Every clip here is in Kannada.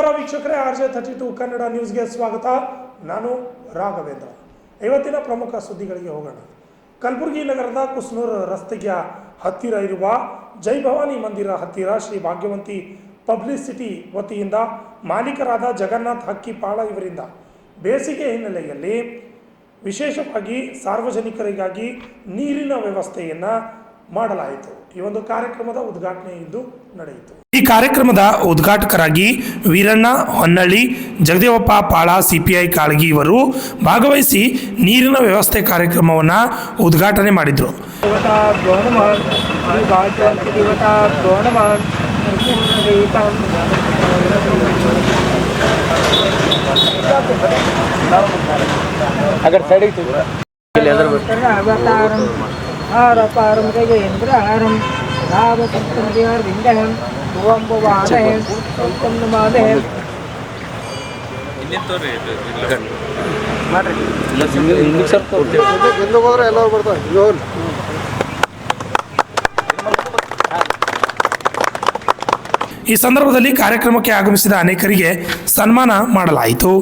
ನಮಸ್ಕಾರ ವೀಕ್ಷಕರೇ, R J thirty two Kannada ನ್ಯೂಸ್ಗೆ ಸ್ವಾಗತ. ನಾನು ರಾಘವೇಂದ್ರ. ಇವತ್ತಿನ ಪ್ರಮುಖ ಸುದ್ದಿಗಳಿಗೆ ಹೋಗೋಣ. ಕಲಬುರಗಿ ನಗರದ ಕುಸ್ನೂರು ರಸ್ತೆಯ ಹತ್ತಿರ ಇರುವ ಜೈ ಭವಾನಿ ಮಂದಿರ ಹತ್ತಿರ ಶ್ರೀ ಭಾಗ್ಯವಂತಿ ಪಬ್ಲಿಸಿಟಿ ವತಿಯಿಂದ ಮಾಲೀಕರಾದ ಜಗನ್ನಾಥ್ ಹಕ್ಕಿಪಾಳ ಇವರಿಂದ ಬೇಸಿಗೆ ಹಿನ್ನೆಲೆಯಲ್ಲಿ ವಿಶೇಷವಾಗಿ ಸಾರ್ವಜನಿಕರಿಗಾಗಿ ನೀರಿನ ವ್ಯವಸ್ಥೆಯನ್ನು ಮಾಡಲಾಯಿತು. ಈ ಒಂದು ಕಾರ್ಯಕ್ರಮದ ಉದ್ಘಾಟನೆ ಇಂದು ನಡೆಯಿತು. ಈ ಕಾರ್ಯಕ್ರಮದ ಉದ್ಘಾಟಕರಾಗಿ ವೀರಣ್ಣ ಹೊನ್ನಳ್ಳಿ ಜಗದೇವಪ್ಪ ಪಾಳ ಸಿಪಿಐ ಕಾಳಗಿ ಇವರು ಭಾಗವಹಿಸಿ ನೀರಿನ ವ್ಯವಸ್ಥೆ ಕಾರ್ಯಕ್ರಮವನ್ನು ಉದ್ಘಾಟನೆ ಮಾಡಿದರು. ಅಗರ್ ஆரப்பாரமுடைய எந்திராரம் ராமசப்தமுடையார் விந்தகம் புவம்புவானே ಹೋದ್ರೆ ಎಲ್ಲರೂ ಬರ್ತಾರೆ. ಈ ಸಂದರ್ಭದಲ್ಲಿ ಕಾರ್ಯಕ್ರಮಕ್ಕೆ ಆಗಮಿಸಿದ ಅನೇಕರಿಗೆ ಸನ್ಮಾನ ಮಾಡಲಾಯಿತು.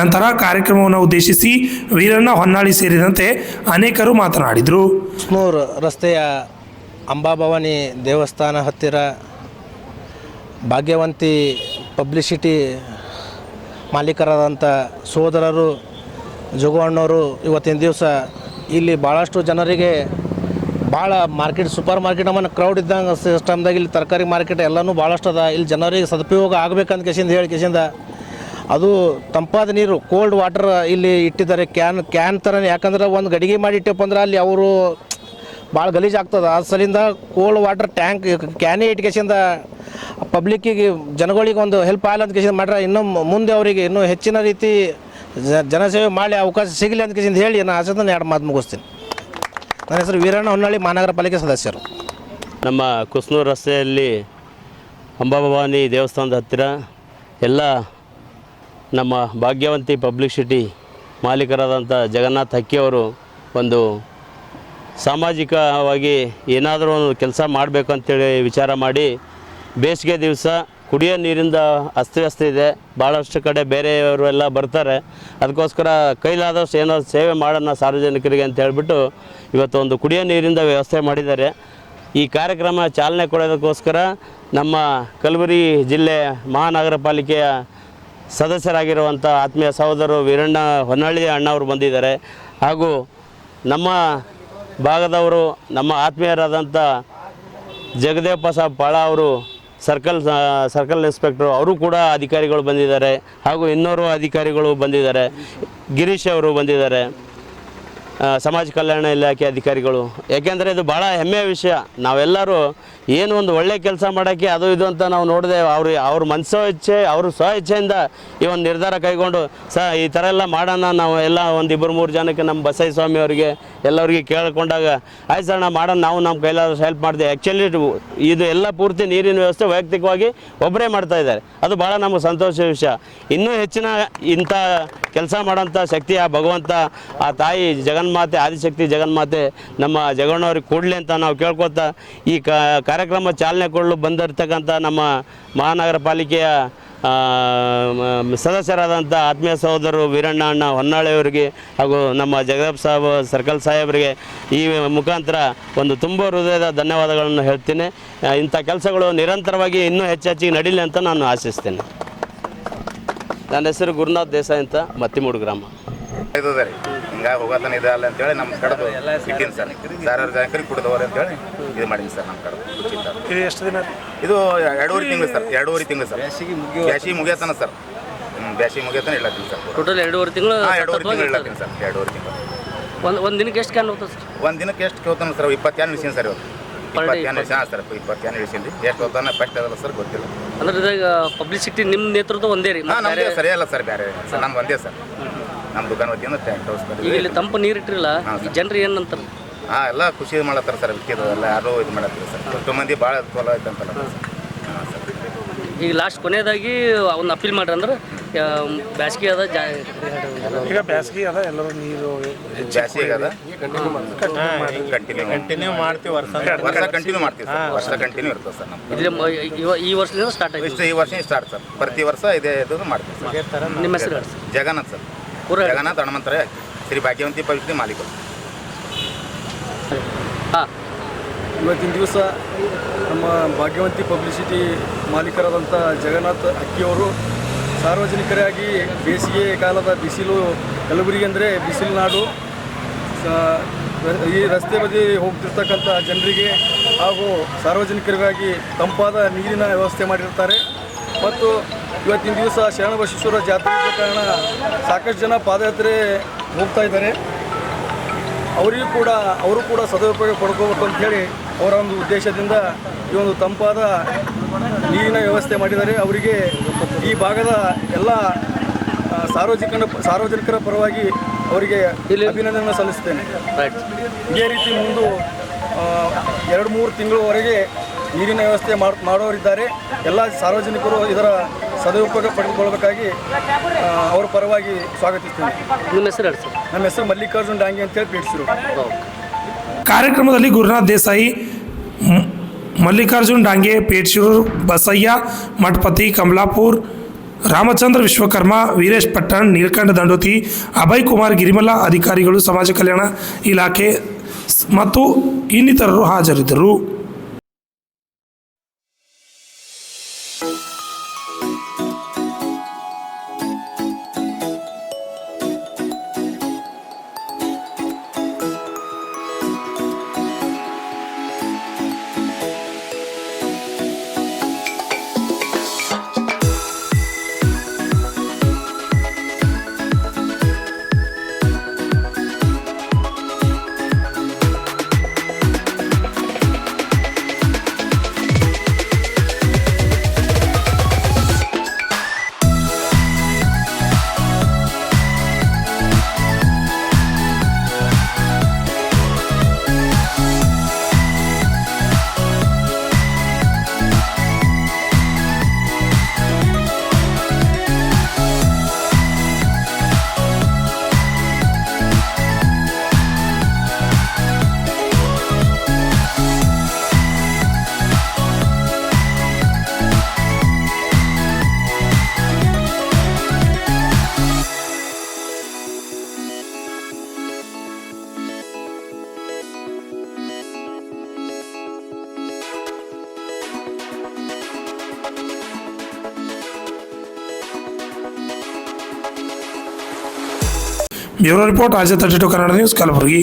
ನಂತರ ಕಾರ್ಯಕ್ರಮವನ್ನು ಉದ್ದೇಶಿಸಿ ವೀರಣ್ಣ ಹೊನ್ನಾಳಿ ಸೇರಿದಂತೆ ಅನೇಕರು ಮಾತನಾಡಿದರು. ಕುಸ್ನೂರು ರಸ್ತೆಯ ಅಂಬಾಭವಾನಿ ದೇವಸ್ಥಾನ ಹತ್ತಿರ ಭಾಗ್ಯವಂತಿ ಪಬ್ಲಿಸಿಟಿ ಮಾಲೀಕರಾದಂಥ ಸೋದರರು, ಜೋಗಣ್ಣವರು ಇವತ್ತಿನ ದಿವಸ ಇಲ್ಲಿ ಭಾಳಷ್ಟು ಜನರಿಗೆ ಭಾಳ ಮಾರ್ಕೆಟ್, ಸೂಪರ್ ಮಾರ್ಕೆಟ್ ಅಮ್ಮನ ಕ್ರೌಡ್ ಇದ್ದಂಗೆ ಸಿಸ್ಟಮ್ದಾಗ ಇಲ್ಲಿ ತರಕಾರಿ ಮಾರ್ಕೆಟ್ ಎಲ್ಲನೂ ಭಾಳಷ್ಟು ಅದ. ಇಲ್ಲಿ ಜನರಿಗೆ ಸದುಪಯೋಗ ಆಗಬೇಕಂತ ಕೇಸಿಂದ ಹೇಳಿ, ಕೇಸಿಂದ ಅದು ತಂಪಾದ ನೀರು ಕೋಲ್ಡ್ ವಾಟರ್ ಇಲ್ಲಿ ಇಟ್ಟಿದ್ದಾರೆ ಕ್ಯಾನ್ ಕ್ಯಾನ್ ಥರನೇ ಯಾಕಂದ್ರೆ ಒಂದು ಗಡಿಗೆ ಮಾಡಿ ಇಟ್ಟಪ್ಪ ಅಂದ್ರೆ ಅಲ್ಲಿ ಅವರು ಭಾಳ ಗಲೀಜು ಆಗ್ತದೆ. ಆ ಸಲಿಂದ ಕೋಲ್ಡ್ ವಾಟರ್ ಟ್ಯಾಂಕ್ ಕ್ಯಾನೇ ಇಟ್ಕೇಸಿಂದ ಪಬ್ಲಿಕ್ಕಿಗೆ ಜನಗಳಿಗೆ ಒಂದು ಹೆಲ್ಪ್ ಆಗಲ್ಲ ಅಂತ ಕೇಸಿಂದ ಮಾಡ್ರೆ. ಇನ್ನೂ ಮುಂದೆ ಅವರಿಗೆ ಇನ್ನೂ ಹೆಚ್ಚಿನ ರೀತಿ ಜನಸೇವೆ ಮಾಡಿ ಅವಕಾಶ ಸಿಗಲಿ ಅಂತ ಕೇಸಿಂದ ಹೇಳಿ ನಾನು ಆಸೆ ಎರಡು ಮಾತು ಮುಗಿಸ್ತೀನಿ. ನನ್ನ ಹೆಸರು ವೀರಣ್ಣ ಹೊನ್ನಾಳಿ ಮಹಾನಗರ ಪಾಲಿಕೆ ಸದಸ್ಯರು. ನಮ್ಮ ಕುಸ್ನೂರು ರಸ್ತೆಯಲ್ಲಿ ಅಂಬಾಭವಾನಿ ದೇವಸ್ಥಾನದ ಹತ್ತಿರ ಎಲ್ಲ ನಮ್ಮ ಭಾಗ್ಯವಂತಿ ಪಬ್ಲಿಸಿಟಿ ಮಾಲೀಕರಾದಂಥ ಜಗನ್ನಾಥ್ ಹಕ್ಕಿಯವರು ಒಂದು ಸಾಮಾಜಿಕವಾಗಿ ಏನಾದರೂ ಒಂದು ಕೆಲಸ ಮಾಡಬೇಕು ಅಂತೇಳಿ ವಿಚಾರ ಮಾಡಿ ಬೇಸಿಗೆ ದಿವಸ ಕುಡಿಯೋ ನೀರಿಂದ ಅಸ್ತವ್ಯಸ್ತ ಇದೆ. ಭಾಳಷ್ಟು ಕಡೆ ಬೇರೆಯವರು ಎಲ್ಲ ಬರ್ತಾರೆ. ಅದಕ್ಕೋಸ್ಕರ ಕೈಲಾದಷ್ಟು ಏನೋ ಸೇವೆ ಮಾಡೋಣ ಸಾರ್ವಜನಿಕರಿಗೆ ಅಂತ ಹೇಳಿಬಿಟ್ಟು ಇವತ್ತು ಒಂದು ಕುಡಿಯೋ ನೀರಿಂದ ವ್ಯವಸ್ಥೆ ಮಾಡಿದ್ದಾರೆ. ಈ ಕಾರ್ಯಕ್ರಮ ಚಾಲನೆ ಕೊಡೋದಕ್ಕೋಸ್ಕರ ನಮ್ಮ ಕಲಬುರಗಿ ಜಿಲ್ಲೆ ಮಹಾನಗರ ಪಾಲಿಕೆಯ ಸದಸ್ಯರಾಗಿರುವಂಥ ಆತ್ಮೀಯ ಸಹೋದರರು ವೀರಣ್ಣ ಹೊನ್ನಳ್ಳಿ ಅಣ್ಣವರು ಬಂದಿದ್ದಾರೆ. ಹಾಗೂ ನಮ್ಮ ಭಾಗದವರು, ನಮ್ಮ ಆತ್ಮೀಯರಾದಂಥ ಜಗದೇವಪ್ಪ ಸಾಬ್ ಪಾಳ ಅವರು, ಸರ್ಕಲ್ ಸರ್ಕಲ್ ಇನ್ಸ್ಪೆಕ್ಟ್ರು ಅವರು ಕೂಡ ಅಧಿಕಾರಿಗಳು ಬಂದಿದ್ದಾರೆ. ಹಾಗೂ ಇನ್ನೂರು ಅಧಿಕಾರಿಗಳು ಬಂದಿದ್ದಾರೆ. ಗಿರೀಶ್ ಅವರು ಬಂದಿದ್ದಾರೆ. ಸಮಾಜ ಕಲ್ಯಾಣ ಇಲಾಖೆ ಅಧಿಕಾರಿಗಳು. ಯಾಕೆಂದರೆ ಇದು ಭಾಳ ಹೆಮ್ಮೆಯ ವಿಷಯ. ನಾವೆಲ್ಲರೂ ಏನು ಒಂದು ಒಳ್ಳೆ ಕೆಲಸ ಮಾಡೋಕ್ಕೆ ಅದು ಇದು ಅಂತ ನಾವು ನೋಡಿದೆ ಅವ್ರು ಅವ್ರ ಮನಸ್ಸೋ ಇಚ್ಛೆ, ಅವ್ರ ಸ್ವ ಇಚ್ಛೆಯಿಂದ ಈ ಒಂದು ನಿರ್ಧಾರ ಕೈಗೊಂಡು ಸ ಈ ಥರ ಎಲ್ಲ ಮಾಡೋಣ, ನಾವು ಎಲ್ಲ ಒಂದು ಇಬ್ಬರು ಮೂರು ಜನಕ್ಕೆ ನಮ್ಮ ಬಸೈ ಸ್ವಾಮಿ ಅವರಿಗೆ ಎಲ್ಲರಿಗೆ ಕೇಳಿಕೊಂಡಾಗ, ಆಯ್ತು ಸರ್ ನಾವು ಮಾಡೋಣ ನಾವು ನಮ್ಮ ಕೈಲಾದಷ್ಟು ಹೆಲ್ಪ್ ಮಾಡಿದೆ. ಆ್ಯಕ್ಚುಲಿ ಇದು ಎಲ್ಲ ಪೂರ್ತಿ ನೀರಿನ ವ್ಯವಸ್ಥೆ ವೈಯಕ್ತಿಕವಾಗಿ ಒಬ್ಬರೇ ಮಾಡ್ತಾ ಇದ್ದಾರೆ. ಅದು ಭಾಳ ನಮಗೆ ಸಂತೋಷದ ವಿಷಯ. ಇನ್ನೂ ಹೆಚ್ಚಿನ ಇಂಥ ಕೆಲಸ ಮಾಡೋಂಥ ಶಕ್ತಿ ಆ ಭಗವಂತ, ಆ ತಾಯಿ ಜಗನ್ಮಾತೆ, ಆದಿಶಕ್ತಿ ಜಗನ್ಮಾತೆ, ನಮ್ಮ ಜಗಣ್ಣವ್ರಿಗೆ ಕೊಡಲಿ ಅಂತ ನಾವು ಕೇಳ್ಕೊತಾ ಈ ಕಾರ್ಯಕ್ರಮ ಚಾಲನೆ ಕೊಡಲು ಬಂದಿರತಕ್ಕಂಥ ನಮ್ಮ ಮಹಾನಗರ ಪಾಲಿಕೆಯ ಸದಸ್ಯರಾದಂಥ ಆತ್ಮೀಯ ಸಹೋದರರು ವೀರಣ್ಣ ಅಣ್ಣ ಹೊನ್ನಾಳೆಯವರಿಗೆ ಹಾಗೂ ನಮ್ಮ ಜಗದಪ್ ಸಾಹೇಬ್ ಸರ್ಕಲ್ ಸಾಹೇಬರಿಗೆ ಈ ಮುಖಾಂತರ ಒಂದು ತುಂಬ ಹೃದಯದ ಧನ್ಯವಾದಗಳನ್ನು ಹೇಳ್ತೀನಿ. ಇಂಥ ಕೆಲಸಗಳು ನಿರಂತರವಾಗಿ ಇನ್ನೂ ಹೆಚ್ಚೆಚ್ಚಿಗೆ ನಡೀಲಿ ಅಂತ ನಾನು ಆಶಿಸ್ತೇನೆ. ನನ್ನ ಹೆಸರು ಗುರುನಾಥ್ ದೇಸಾಯಿ ಅಂತ ಮತ್ತಿಮೂಡು ಗ್ರಾಮ. ಹಿಂಗಾಗಿ ಹೋಗತನ ಇದೆ ಅಲ್ಲ ಅಂತೇಳಿ ನಮ್ಮ ಕಡದು ಇಟ್ಟಿನಿ ಸರ್ ಸಾವಿರಾರು ಜನಕರಿಗೆ ಕುಡಿದವರು ಅಂತೇಳಿ ಇದು ಮಾಡೀನಿ ಸರ್ ನಮ್ಮ ಕಡೆ ಉಚಿತ. ಇದು ಎಷ್ಟು ದಿನ? ಇದು ಎರಡೂವರೆ ತಿಂಗಳು ಸರ್ ಎರಡೂವರೆ ತಿಂಗಳು ಸರ್ ಬ್ಯಾಸಿ ಮುಗಿಯತನ ಸರ್ ಹ್ಞೂ ಬ್ಯಾಸಿಗೆ ಮುಗಿಯತನ ಇಡ್ಲತ್ತೀನಿ ಸರ್ ಟೋಟಲ್ ಎರಡೂವರೆ ತಿಂಗಳು ಹಾಂ ಎರಡೂವರೆ ತಿಂಗಳು ಇಡ್ಲತ್ತೀನಿ ಸರ್ ಎರಡೂವರೆ ತಿಂಗಳು. ಒಂದು ಒಂದು ದಿನಕ್ಕೆ ಎಷ್ಟು ಕ್ಯಾನ್ ಹೋಗ್ತದೆ ಸರ್ ಒಂದು ದಿನಕ್ಕೆ ಎಷ್ಟು ಕೇಳ್ತಾನೆ ಸರ್ ಇಪ್ಪತ್ತೇನು ಇಳಿಸೀನಿ ಸರ್ ಇವತ್ತು. ಇಳಿಸಿ ಹಾಂ ಸರ್ ಇಪ್ಪತ್ತೇನು ಇಳಿಸೀನಿ ಎಷ್ಟು ಹೋಗ್ತಾನೆ ಫಸ್ಟ್ ಅದಲ್ಲ ಸರ್ ಗೊತ್ತಿಲ್ಲ. ಅಂದ್ರೆ ಇದಾಗ ಪಬ್ಲಿಸಿಟಿ ನಿಮ್ಮ ನೇತೃತ್ವ ಒಂದೇ ರೀ? ಹಾಂ ನಮ್ಮದೇ ಬೇರೆ ಸರಿ ಅಲ್ಲ ಸರ್ ಬೇರೆ. ಸರ್ ನಮ್ಗೆ ಒಂದೇ ಸರ್ ನಮ್ಮ ದುಕಾನ್ ವತಿಯಿಂದ ಟ್ಯಾಂಕ್ ಈಗ ಇಲ್ಲಿ ತಂಪು ನೀರು ಇಟ್ಟಿರಲ್ಲ ಈ ಜನರು ಏನಂತಾರೆ ಹಾಂ ಎಲ್ಲ ಖುಷಿ ಮಾಡತ್ತಾರ ಸರ್ ವಿಕ್ಕಿದು ಎಲ್ಲ ಯಾರು ಇದು ಮಾಡತ್ತೀವಿ ಸರ್. ಎಷ್ಟು ಮಂದಿ ಭಾಳ ಅನುಕೂಲ ಐತೆ ಅಂತಲ್ಲ ಹಾಂ ಸರ್. ಈಗ ಲಾಸ್ಟ್ ಕೊನೆಯದಾಗಿ ಒಂದು ಅಪೀಲ್ ಮಾಡ್ರಿ ಅಂದ್ರೆ ಬ್ಯಾಸಿಗೆ ಅದ ಜಾ ಈಗ ಬ್ಯಾಸ್ಗೆ ಅದ ಎಲ್ಲರೂ ನೀರು ಜಾಸ್ತಿ ಆಗದ ಕಂಟಿನ್ಯೂ ಕಂಟಿನ್ಯೂ ಮಾಡ್ತೀವಿ. ವರ್ಷ ವರ್ಷ ಕಂಟಿನ್ಯೂ ಮಾಡ್ತೀವಿ. ಸರ್. ವರ್ಷ ಕಂಟಿನ್ಯೂ ಇರ್ತದೆ ಸರ್ ಇದ್ರೆ ಮ- ಇವ- ಈ ವರ್ಷದಿಂದ ಸ್ಟಾರ್ಟ್ ಆಗಿದೆ ಇಷ್ಟು ಈ ವರ್ಷ ಸ್ಟಾರ್ಟ್ ಸರ್. ಪ್ರತಿ ವರ್ಷ ಇದೇ ಇದು ಮಾಡ್ತೀವಿ ಸರ್. ನಿಮ್ಮ ಹೆಸರು ಹೇಳಿ ಸರ್ ಜಗನ್ನಾಥ್ ಸರ್. ಪೂರ. ಜಗನ್ನಾಥ್ ಹನುಮಂತರ ಶ್ರೀ ಭಾಗ್ಯವಂತಿ ಪವಿತ್ರಿ ಮಾಲೀಕರು ಹಾಂ ಇವತ್ತಿನ ದಿವಸ ನಮ್ಮ ಭಾಗ್ಯವಂತಿ ಪಬ್ಲಿಸಿಟಿ ಮಾಲೀಕರಾದಂಥ ಜಗನ್ನಾಥ್ ಅಕ್ಕಿಯವರು ಸಾರ್ವಜನಿಕರಾಗಿ ಬೇಸಿಗೆ ಕಾಲದ ಬಿಸಿಲು, ಕಲಬುರಗಿ ಅಂದರೆ ಬಿಸಿಲು ನಾಡು ಈ ರಸ್ತೆ ಬದಿ ಹೋಗ್ತಿರ್ತಕ್ಕಂಥ ಜನರಿಗೆ ಹಾಗೂ ಸಾರ್ವಜನಿಕರಿಗಾಗಿ ತಂಪಾದ ನೀರಿನ ವ್ಯವಸ್ಥೆ ಮಾಡಿರ್ತಾರೆ ಮತ್ತು ಇವತ್ತಿನ ದಿವಸ ಶರಣಬಸವೇಶ್ವರ ಜಾತ್ರೆ ಇದ್ದ ಕಾರಣ ಸಾಕಷ್ಟು ಜನ ಪಾದಯಾತ್ರೆ ಹೋಗ್ತಾ ಇದ್ದಾರೆ. ಅವರಿಗೂ ಕೂಡ ಅವರು ಕೂಡ ಸದುಪಯೋಗ ಪಡ್ಕೋಬೇಕು ಅಂತ ಹೇಳಿ ಅವರ ಒಂದು ಉದ್ದೇಶದಿಂದ ಈ ಒಂದು ತಂಪಾದ ನೀರಿನ ವ್ಯವಸ್ಥೆ ಮಾಡಿದ್ದಾರೆ. ಅವರಿಗೆ ಈ ಭಾಗದ ಎಲ್ಲ ಸಾರ್ವಜನಿಕ ಸಾರ್ವಜನಿಕರ ಸಾರ್ವಜನಿಕರ ಪರವಾಗಿ ಅವರಿಗೆ ಅಭಿನಂದನೆ ಸಲ್ಲಿಸ್ತೇನೆ ರೈಟ್ ಇದೇ ರೀತಿ ಮುಂದೆ ಎರಡು ಮೂರು ತಿಂಗಳವರೆಗೆ ನೀರಿನ ವ್ಯವಸ್ಥೆ ಮಾಡ್- ಮಾಡೋರಿದ್ದಾರೆ. ಎಲ್ಲ ಸಾರ್ವಜನಿಕರು ಇದರ ಸದುಪಯೋಗ ಪಡೆದುಕೊಳ್ಳಬೇಕಾಗಿ ಅವರ ಪರವಾಗಿ ಸ್ವಾಗತಿಸ್ತೀನಿ. ನಿಮ್ಮ ಹೆಸರು ಹೇಳಿ ಸರ್. ನಮ್ಮ ಹೆಸರು ಮಲ್ಲಿಕಾರ್ಜುನ್ ಡಾಂಗಿ ಅಂತೇಳಿ ಪೀಡಿಸಿರು ಕಾರ್ಯಕ್ರಮದಲ್ಲಿ ಗುರುನಾಥ್ ದೇಸಾಯಿ ಮಲ್ಲಿಕಾರ್ಜುನ ಮಲ್ಲಿಕಾರ್ಜುನ್ ಡಾಂಗೆ ಪೇಟ್ಶೂರು ಬಸಯ್ಯ ಮಠಪತಿ ಕಮಲಾಪುರ್ ರಾಮಚಂದ್ರ ವಿಶ್ವಕರ್ಮ ವೀರೇಶ್ ಪಟ್ಟಣ್ ನೀಲಕಂಠ ದಂಡೋತಿ ಅಭಯ್ ಕುಮಾರ್ ಗಿರಿಮಲ ಅಧಿಕಾರಿಗಳು ಸಮಾಜ ಕಲ್ಯಾಣ ಇಲಾಖೆ ಸ್- ಮತ್ತು ಇನ್ನಿತರರು ಹಾಜರಿದ್ದರು. ब्यूरो रिपोर्ट आज तर्टी कन्ड न्यूज़ कलबुर्गी